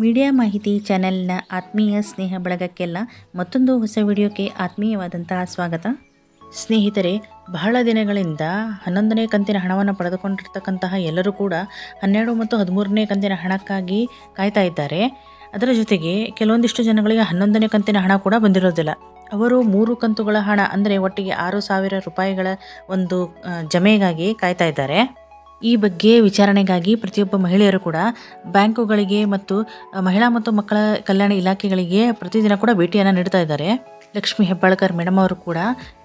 Media ಮಾಹಿತಿ ಚಾನೆಲ್ನ ಆತ್ಮೀಯ ಸ್ನೇಹ ಬಳಗಕ್ಕೆಲ್ಲ ಮತ್ತೊಂದು ಹೊಸ ವಿಡಿಯೋಕ್ಕೆ ಆತ್ಮೀಯವಾದಂತಹ ಸ್ವಾಗತ. ಸ್ನೇಹಿತರೆ, ಬಹಳ ದಿನಗಳಿಂದ ಹನ್ನೊಂದನೇ ಕಂತಿನ ಹಣವನ್ನು ಪಡೆದುಕೊಂಡಿರ್ತಕ್ಕಂತಹ ಎಲ್ಲರೂ ಕೂಡ ಹನ್ನೆರಡು ಮತ್ತು ಹದಿಮೂರನೇ ಕಂತಿನ ಹಣಕ್ಕಾಗಿ ಕಾಯ್ತಾ ಇದ್ದಾರೆ. ಅದರ ಜೊತೆಗೆ ಕೆಲವೊಂದಿಷ್ಟು ಜನಗಳಿಗೆ ಹನ್ನೊಂದನೇ ಕಂತಿನ ಹಣ ಕೂಡ ಬಂದಿರೋದಿಲ್ಲ. ಅವರು ಮೂರು ಕಂತುಗಳ ಹಣ, ಅಂದರೆ ಒಟ್ಟಿಗೆ ಆರು ಸಾವಿರ ರೂಪಾಯಿಗಳ ಒಂದು ಜಮೆಗಾಗಿ ಕಾಯ್ತಾ ಇದ್ದಾರೆ. ಈ ಬಗ್ಗೆ ವಿಚಾರಣೆಗಾಗಿ ಪ್ರತಿಯೊಬ್ಬ ಮಹಿಳೆಯರು ಕೂಡ ಬ್ಯಾಂಕುಗಳಿಗೆ ಮತ್ತು ಮಹಿಳಾ ಮತ್ತು ಮಕ್ಕಳ ಕಲ್ಯಾಣ ಇಲಾಖೆಗಳಿಗೆ ಪ್ರತಿದಿನ ಕೂಡ ಭೇಟಿಯನ್ನು ನೀಡ್ತಾ ಇದ್ದಾರೆ. ಲಕ್ಷ್ಮಿ ಹೆಬ್ಬಾಳ್ಕರ್ ಮೇಡಮ್ ಅವರು ಕೂಡ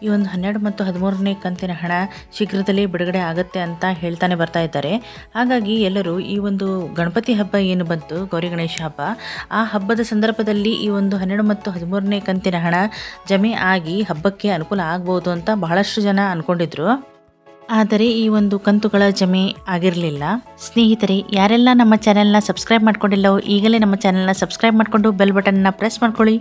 ಈ ಒಂದು ಹನ್ನೆರಡು ಮತ್ತು ಹದಿಮೂರನೇ ಕಂತಿನ ಹಣ ಶೀಘ್ರದಲ್ಲೇ ಬಿಡುಗಡೆ ಆಗುತ್ತೆ ಅಂತ ಹೇಳ್ತಾನೆ ಬರ್ತಾ ಇದ್ದಾರೆ. ಹಾಗಾಗಿ ಎಲ್ಲರೂ ಈ ಒಂದು ಗಣಪತಿ ಹಬ್ಬ ಏನು ಬಂತು, ಗೌರಿ ಗಣೇಶ ಹಬ್ಬ, ಆ ಹಬ್ಬದ ಸಂದರ್ಭದಲ್ಲಿ ಈ ಒಂದು ಹನ್ನೆರಡು ಮತ್ತು ಹದಿಮೂರನೇ ಕಂತಿನ ಹಣ ಜಮೆ ಆಗಿ ಹಬ್ಬಕ್ಕೆ ಅನುಕೂಲ ಆಗ್ಬೋದು ಅಂತ ಬಹಳಷ್ಟು ಜನ ಅನ್ಕೊಂಡಿದ್ರು. ಆದರೆ ಈ ಒಂದು ಕಂತುಗಳ ಜಮೆ ಆಗಿರಲಿಲ್ಲ. ಸ್ನೇಹಿತರೆ, ಯಾರೆಲ್ಲ ನಮ್ಮ ಚಾನೆಲ್ನ ಸಬ್ಸ್ಕ್ರೈಬ್ ಮಾಡ್ಕೊಂಡಿಲ್ಲವೋ ಈಗಲೇ ನಮ್ಮ ಚಾನೆಲ್ನ ಸಬ್ಸ್ಕ್ರೈಬ್ ಮಾಡಿಕೊಂಡು ಬೆಲ್ ಬಟನ್ನ ಪ್ರೆಸ್ ಮಾಡ್ಕೊಳ್ಳಿ.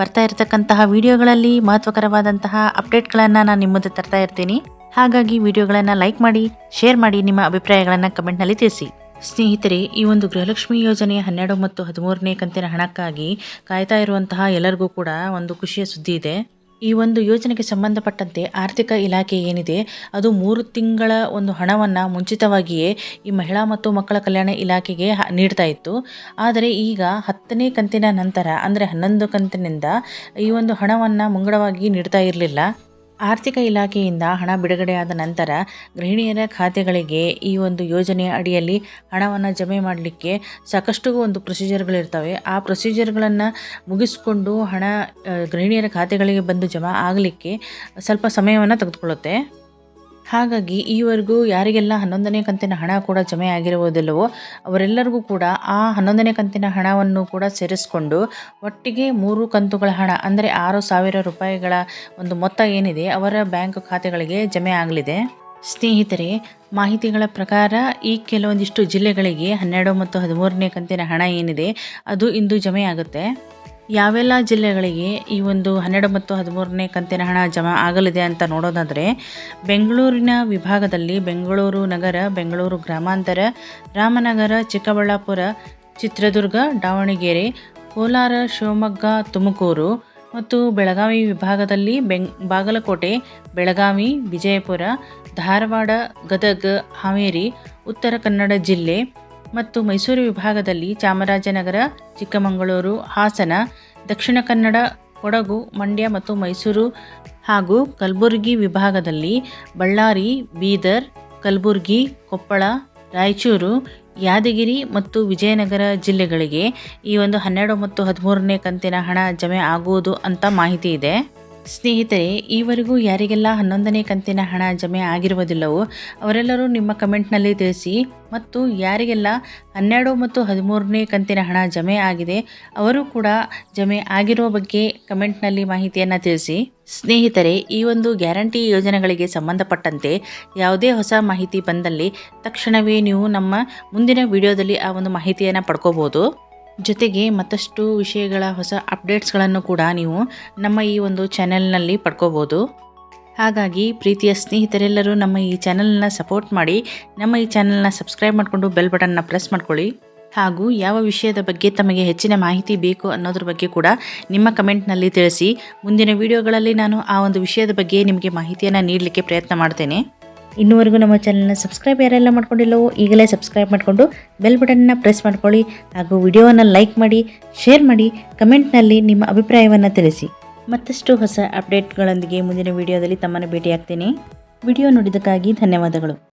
ಬರ್ತಾ ಇರತಕ್ಕಂತಹ ವಿಡಿಯೋಗಳಲ್ಲಿ ಮಹತ್ವಕರವಾದಂತಹ ಅಪ್ಡೇಟ್ಗಳನ್ನು ನಾನು ನಿಮ್ಮ ಮುಂದೆ ತರ್ತಾ ಇರ್ತೀನಿ. ಹಾಗಾಗಿ ವಿಡಿಯೋಗಳನ್ನು ಲೈಕ್ ಮಾಡಿ, ಶೇರ್ ಮಾಡಿ, ನಿಮ್ಮ ಅಭಿಪ್ರಾಯಗಳನ್ನು ಕಮೆಂಟ್ನಲ್ಲಿ ತಿಳಿಸಿ. ಸ್ನೇಹಿತರೆ, ಈ ಒಂದು ಗೃಹಲಕ್ಷ್ಮಿ ಯೋಜನೆಯ ಹನ್ನೆರಡು ಮತ್ತು ಹದಿಮೂರನೇ ಕಂತಿನ ಹಣಕ್ಕಾಗಿ ಕಾಯ್ತಾ ಇರುವಂತಹ ಎಲ್ಲರಿಗೂ ಕೂಡ ಒಂದು ಖುಷಿಯ ಸುದ್ದಿ ಇದೆ. ಈ ಒಂದು ಯೋಜನೆಗೆ ಸಂಬಂಧಪಟ್ಟಂತೆ ಆರ್ಥಿಕ ಇಲಾಖೆ ಏನಿದೆ, ಅದು ಮೂರು ತಿಂಗಳ ಒಂದು ಹಣವನ್ನು ಮುಂಚಿತವಾಗಿಯೇ ಈ ಮಹಿಳಾ ಮತ್ತು ಮಕ್ಕಳ ಕಲ್ಯಾಣ ಇಲಾಖೆಗೆ ನೀಡ್ತಾ ಇತ್ತು. ಆದರೆ ಈಗ ಹತ್ತನೇ ಕಂತಿನ ನಂತರ, ಅಂದರೆ ಹನ್ನೊಂದು ಕಂತಿನಿಂದ ಈ ಒಂದು ಹಣವನ್ನು ಮುಂಗಡವಾಗಿ ನೀಡ್ತಾ ಇರಲಿಲ್ಲ. ಆರ್ಥಿಕ ಇಲಾಖೆಯಿಂದ ಹಣ ಬಿಡುಗಡೆಯಾದ ನಂತರ ಗೃಹಿಣಿಯರ ಖಾತೆಗಳಿಗೆ ಈ ಒಂದು ಯೋಜನೆಯ ಅಡಿಯಲ್ಲಿ ಹಣವನ್ನು ಜಮೆ ಮಾಡಲಿಕ್ಕೆ ಸಾಕಷ್ಟು ಒಂದು ಪ್ರೊಸೀಜರ್ಗಳಿರ್ತವೆ ಆ ಪ್ರೊಸೀಜರ್ಗಳನ್ನು ಮುಗಿಸ್ಕೊಂಡು ಹಣ ಗೃಹಿಣಿಯರ ಖಾತೆಗಳಿಗೆ ಬಂದು ಜಮಾ ಆಗಲಿಕ್ಕೆ ಸ್ವಲ್ಪ ಸಮಯವನ್ನು ತೆಗೆದುಕೊಳ್ಳುತ್ತೆ. ಹಾಗಾಗಿ ಈವರೆಗೂ ಯಾರಿಗೆಲ್ಲ ಹನ್ನೊಂದನೇ ಕಂತಿನ ಹಣ ಕೂಡ ಜಮೆ ಆಗಿರುವುದಿಲ್ಲವೋ, ಅವರೆಲ್ಲರಿಗೂ ಕೂಡ ಆ ಹನ್ನೊಂದನೇ ಕಂತಿನ ಹಣವನ್ನು ಕೂಡ ಸೇರಿಸ್ಕೊಂಡು ಒಟ್ಟಿಗೆ ಮೂರು ಕಂತುಗಳ ಹಣ, ಅಂದರೆ ಆರು ಸಾವಿರ ರೂಪಾಯಿಗಳ ಒಂದು ಮೊತ್ತ ಏನಿದೆ, ಅವರ ಬ್ಯಾಂಕ್ ಖಾತೆಗಳಿಗೆ ಜಮೆ ಆಗಲಿದೆ. ಸ್ನೇಹಿತರೆ, ಮಾಹಿತಿಗಳ ಪ್ರಕಾರ ಈ ಕೆಲವೊಂದಿಷ್ಟು ಜಿಲ್ಲೆಗಳಿಗೆ ಹನ್ನೆರಡು ಮತ್ತು ಹದಿಮೂರನೇ ಕಂತಿನ ಹಣ ಏನಿದೆ, ಅದು ಇಂದು ಜಮೆ ಆಗುತ್ತೆ. ಯಾವೆಲ್ಲ ಜಿಲ್ಲೆಗಳಿಗೆ ಈ ಒಂದು ಹನ್ನೆರಡು ಮತ್ತು ಹದಿಮೂರನೇ ಕಂತಿನ ಹಣ ಜಮಾ ಆಗಲಿದೆ ಅಂತ ನೋಡೋದಾದರೆ, ಬೆಂಗಳೂರಿನ ವಿಭಾಗದಲ್ಲಿ ಬೆಂಗಳೂರು ನಗರ, ಬೆಂಗಳೂರು ಗ್ರಾಮಾಂತರ, ರಾಮನಗರ, ಚಿಕ್ಕಬಳ್ಳಾಪುರ, ಚಿತ್ರದುರ್ಗ, ದಾವಣಗೆರೆ, ಕೋಲಾರ, ಶಿವಮೊಗ್ಗ, ತುಮಕೂರು ಮತ್ತು ಬೆಳಗಾವಿ ವಿಭಾಗದಲ್ಲಿ ಬೆಂಗ್ ಬಾಗಲಕೋಟೆ, ಬೆಳಗಾವಿ, ವಿಜಯಪುರ, ಧಾರವಾಡ, ಗದಗ, ಹಾವೇರಿ, ಉತ್ತರ ಕನ್ನಡ ಜಿಲ್ಲೆ ಮತ್ತು ಮೈಸೂರು ವಿಭಾಗದಲ್ಲಿ ಚಾಮರಾಜನಗರ, ಚಿಕ್ಕಮಗಳೂರು, ಹಾಸನ, ದಕ್ಷಿಣ ಕನ್ನಡ, ಕೊಡಗು, ಮಂಡ್ಯ ಮತ್ತು ಮೈಸೂರು ಹಾಗೂ ಕಲಬುರಗಿ ವಿಭಾಗದಲ್ಲಿ ಬಳ್ಳಾರಿ, ಬೀದರ್, ಕಲಬುರಗಿ, ಕೊಪ್ಪಳ, ರಾಯಚೂರು, ಯಾದಗಿರಿ ಮತ್ತು ವಿಜಯನಗರ ಜಿಲ್ಲೆಗಳಿಗೆ ಈ ಒಂದು ಹನ್ನೆರಡು ಮತ್ತು ಹದಿಮೂರನೇ ಕಂತಿನ ಹಣ ಜಮೆ ಆಗುವುದು ಅಂತ ಮಾಹಿತಿ ಇದೆ. ಸ್ನೇಹಿತರೆ, ಈವರೆಗೂ ಯಾರಿಗೆಲ್ಲ ಹನ್ನೊಂದನೇ ಕಂತಿನ ಹಣ ಜಮೆ ಆಗಿರುವುದಿಲ್ಲವೋ, ಅವರೆಲ್ಲರೂ ನಿಮ್ಮ ಕಮೆಂಟ್ನಲ್ಲಿ ತಿಳಿಸಿ. ಮತ್ತು ಯಾರಿಗೆಲ್ಲ ಹನ್ನೆರಡು ಮತ್ತು ಹದಿಮೂರನೇ ಕಂತಿನ ಹಣ ಜಮೆ ಆಗಿದೆ, ಅವರು ಕೂಡ ಜಮೆ ಆಗಿರುವ ಬಗ್ಗೆ ಕಮೆಂಟ್ನಲ್ಲಿ ಮಾಹಿತಿಯನ್ನು ತಿಳಿಸಿ. ಸ್ನೇಹಿತರೆ, ಈ ಒಂದು ಗ್ಯಾರಂಟಿ ಯೋಜನೆಗಳಿಗೆ ಸಂಬಂಧಪಟ್ಟಂತೆ ಯಾವುದೇ ಹೊಸ ಮಾಹಿತಿ ಬಂದಲ್ಲಿ ತಕ್ಷಣವೇ ನೀವು ನಮ್ಮ ಮುಂದಿನ ವಿಡಿಯೋದಲ್ಲಿ ಆ ಒಂದು ಮಾಹಿತಿಯನ್ನು ಪಡ್ಕೋಬೋದು. ಜೊತೆಗೆ ಮತ್ತಷ್ಟು ವಿಷಯಗಳ ಹೊಸ ಅಪ್ಡೇಟ್ಸ್ಗಳನ್ನು ಕೂಡ ನೀವು ನಮ್ಮ ಈ ಒಂದು ಚಾನೆಲ್ನಲ್ಲಿ ಪಡ್ಕೋಬೋದು. ಹಾಗಾಗಿ ಪ್ರೀತಿಯ ಸ್ನೇಹಿತರೆಲ್ಲರೂ ನಮ್ಮ ಈ ಚಾನೆಲ್ನ ಸಪೋರ್ಟ್ ಮಾಡಿ, ನಮ್ಮ ಈ ಚಾನೆಲ್ನ ಸಬ್ಸ್ಕ್ರೈಬ್ ಮಾಡಿಕೊಂಡು ಬೆಲ್ ಬಟನ್ನ ಪ್ರೆಸ್ ಮಾಡ್ಕೊಳ್ಳಿ. ಹಾಗೂ ಯಾವ ವಿಷಯದ ಬಗ್ಗೆ ತಮಗೆ ಹೆಚ್ಚಿನ ಮಾಹಿತಿ ಬೇಕು ಅನ್ನೋದ್ರ ಬಗ್ಗೆ ಕೂಡ ನಿಮ್ಮ ಕಮೆಂಟ್ನಲ್ಲಿ ತಿಳಿಸಿ. ಮುಂದಿನ ವಿಡಿಯೋಗಳಲ್ಲಿ ನಾನು ಆ ಒಂದು ವಿಷಯದ ಬಗ್ಗೆ ನಿಮಗೆ ಮಾಹಿತಿಯನ್ನು ನೀಡಲಿಕ್ಕೆ ಪ್ರಯತ್ನ ಮಾಡ್ತೇನೆ. ಇನ್ನುವರೆಗೂ ನಮ್ಮ ಚಾನಲ್ನ ಸಬ್ಸ್ಕ್ರೈಬ್ ಯಾರೆಲ್ಲ ಮಾಡ್ಕೊಂಡಿಲ್ಲವೋ ಈಗಲೇ ಸಬ್ಸ್ಕ್ರೈಬ್ ಮಾಡಿಕೊಂಡು ಬೆಲ್ ಬಟನ್ನ ಪ್ರೆಸ್ ಮಾಡ್ಕೊಳ್ಳಿ ಹಾಗೂ ವಿಡಿಯೋವನ್ನು ಲೈಕ್ ಮಾಡಿ ಶೇರ್ ಮಾಡಿ ಕಮೆಂಟ್ನಲ್ಲಿ ನಿಮ್ಮ ಅಭಿಪ್ರಾಯವನ್ನು ತಿಳಿಸಿ. ಮತ್ತಷ್ಟು ಹೊಸ ಅಪ್ಡೇಟ್ಗಳೊಂದಿಗೆ ಮುಂದಿನ ವಿಡಿಯೋದಲ್ಲಿ ತಮ್ಮನ್ನು ಭೇಟಿಯಾಗ್ತೇನೆ. ವಿಡಿಯೋ ನೋಡಿದ್ದಕ್ಕಾಗಿ ಧನ್ಯವಾದಗಳು.